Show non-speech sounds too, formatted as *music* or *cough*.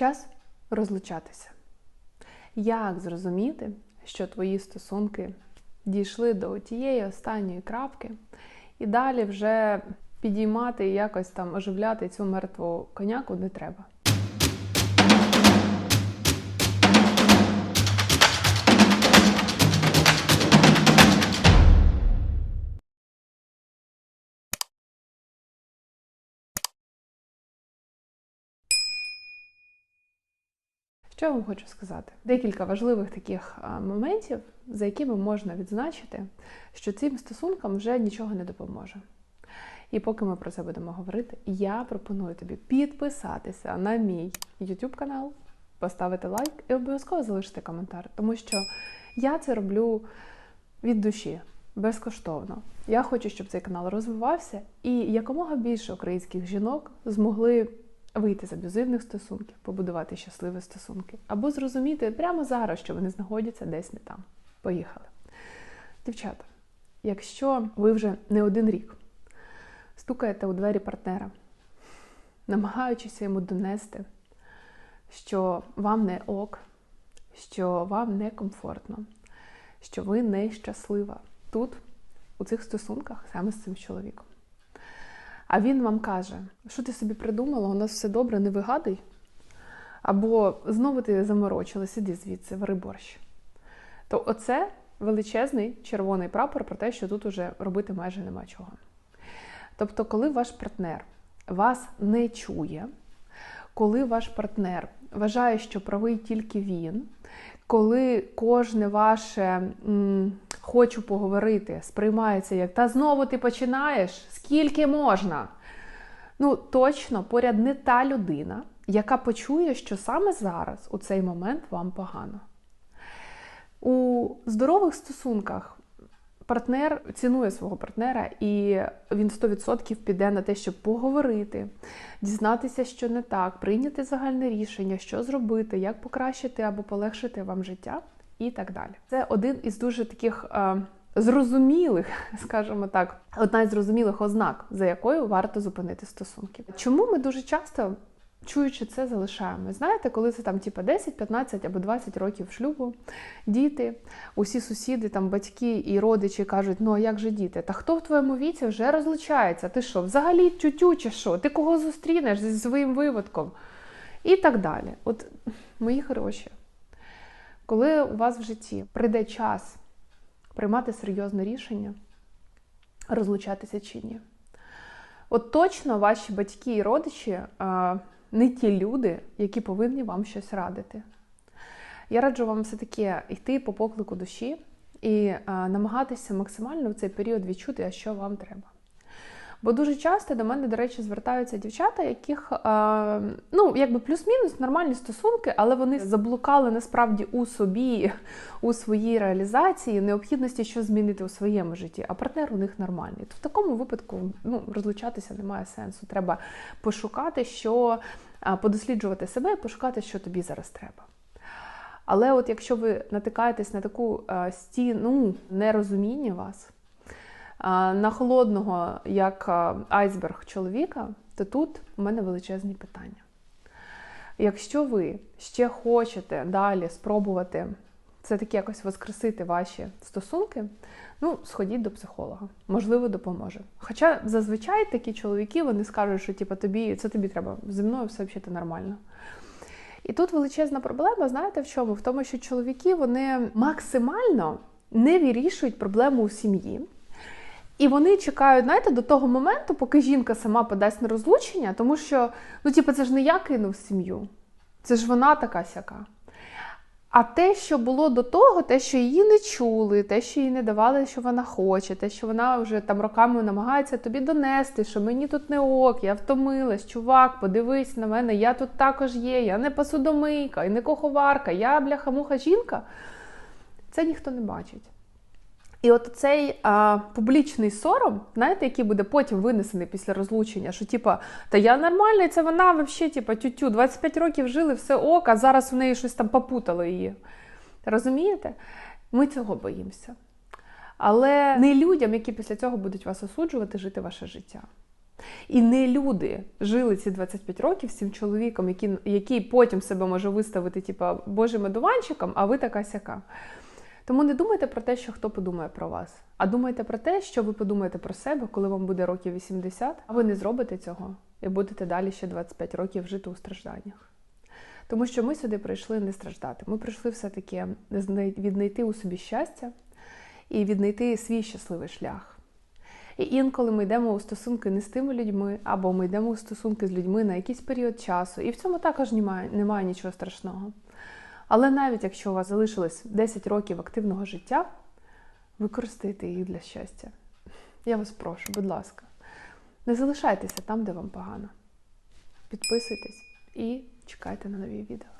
Час розлучатися. Як зрозуміти, що твої стосунки дійшли до тієї останньої крапки, і далі вже підіймати і якось там оживляти цю мертву коняку не треба. Що я вам хочу сказати? Декілька важливих таких моментів, за якими можна відзначити, що цим стосункам вже нічого не допоможе. І поки ми про це будемо говорити, я пропоную тобі підписатися на мій YouTube канал, поставити лайк і обов'язково залишити коментар, тому що я це роблю від душі, безкоштовно. Я хочу, щоб цей канал розвивався і якомога більше українських жінок змогли вийти з аб'юзивних стосунків, побудувати щасливі стосунки, або зрозуміти прямо зараз, що вони знаходяться десь не там. Поїхали. Дівчата, якщо ви вже не один рік стукаєте у двері партнера, намагаючися йому донести, що вам не ок, що вам не комфортно, що ви не щаслива тут, у цих стосунках, саме з цим чоловіком. А він вам каже, що ти собі придумала, у нас все добре, не вигадуй. Або знову ти заморочилась, іди звідси, вари борщ. То оце величезний червоний прапор про те, що тут уже робити майже нема чого. Тобто, коли ваш партнер вас не чує, коли ваш партнер вважає, що правий тільки він, коли кожне ваше м, хочу поговорити сприймається як та знову ти починаєш, скільки можна. Ну, точно поряд не та людина, яка почує, що саме зараз, у цей момент, вам погано. У здорових стосунках партнер цінує свого партнера, і він 100% піде на те, щоб поговорити, дізнатися, що не так, прийняти загальне рішення, що зробити, як покращити або полегшити вам життя і так далі. Це один із дуже таких. Е, Зрозумілих, *laughs* скажімо так, одна із зрозумілих ознак, за якою варто зупинити стосунки. Чому ми дуже часто чуючи це, залишаємо. Знаєте, коли це там типу, 10, 15 або 20 років шлюбу, діти, усі сусіди, там батьки і родичі кажуть, ну а як же діти? Та хто в твоєму віці вже розлучається? Ти що, взагалі тютю чи що? Ти кого зустрінеш зі своїм виводком? І так далі. От, мої хороші, коли у вас в житті прийде час приймати серйозне рішення, розлучатися чи ні. От точно ваші батьки і родичі не ті люди, які повинні вам щось радити. Я раджу вам все-таки йти по поклику душі і намагатися максимально в цей період відчути, а що вам треба. Бо дуже часто до мене, до речі, звертаються дівчата, яких а, ну, якби плюс-мінус нормальні стосунки, але вони заблукали насправді у собі, у своїй реалізації, необхідності що змінити у своєму житті, а партнер у них нормальний. То в такому випадку ну, розлучатися немає сенсу. Треба пошукати, що подосліджувати себе і пошукати, що тобі зараз треба. Але от якщо ви натикаєтесь на таку стіну нерозуміння вас, на холодного, як айсберг чоловіка, то тут у мене величезні питання. Якщо ви ще хочете далі спробувати все-таки якось воскресити ваші стосунки, ну, сходіть до психолога, можливо, допоможе. Хоча зазвичай такі чоловіки вони скажуть, що типу, тобі це тобі треба, зі мною все взагалі нормально. І тут величезна проблема, знаєте в чому? В тому, що чоловіки вони максимально не вирішують проблему у сім'ї. І вони чекають, знаєте, до того моменту, поки жінка сама подасть на розлучення, тому що, ну, типу, це ж не я кинув сім'ю, це ж вона така сяка. А те, що було до того, те, що її не чули, те, що їй не давали, що вона хоче, те, що вона вже там роками намагається тобі донести, що мені тут не ок, я втомилась, чувак, подивись на мене, я тут також є, я не посудомийка, і не куховарка, я бляха-муха жінка. Це ніхто не бачить. І от цей а, публічний сором, знаєте, який буде потім винесений після розлучення, що типа, та я нормальний, це вона взагалі, типа, тютю, 25 років жили, все ок, а зараз у неї щось там попутало її. Розумієте? Ми цього боїмося. Але не людям, які після цього будуть вас осуджувати, жити ваше життя. І не люди жили ці 25 років з цим чоловіком, який, який потім себе може виставити, типа, божим одуванчиком, а ви така сяка. Тому не думайте про те, що хто подумає про вас, а думайте про те, що ви подумаєте про себе, коли вам буде років 80, а ви не зробите цього і будете далі ще 25 років жити у стражданнях. Тому що ми сюди прийшли не страждати. Ми прийшли все-таки віднайти у собі щастя і віднайти свій щасливий шлях. І інколи ми йдемо у стосунки не з тими людьми, або ми йдемо у стосунки з людьми на якийсь період часу, і в цьому також немає, немає нічого страшного. Але навіть якщо у вас залишилось 10 років активного життя, використайте їх для щастя. Я вас прошу, будь ласка, не залишайтеся там, де вам погано. Підписуйтесь і чекайте на нові відео.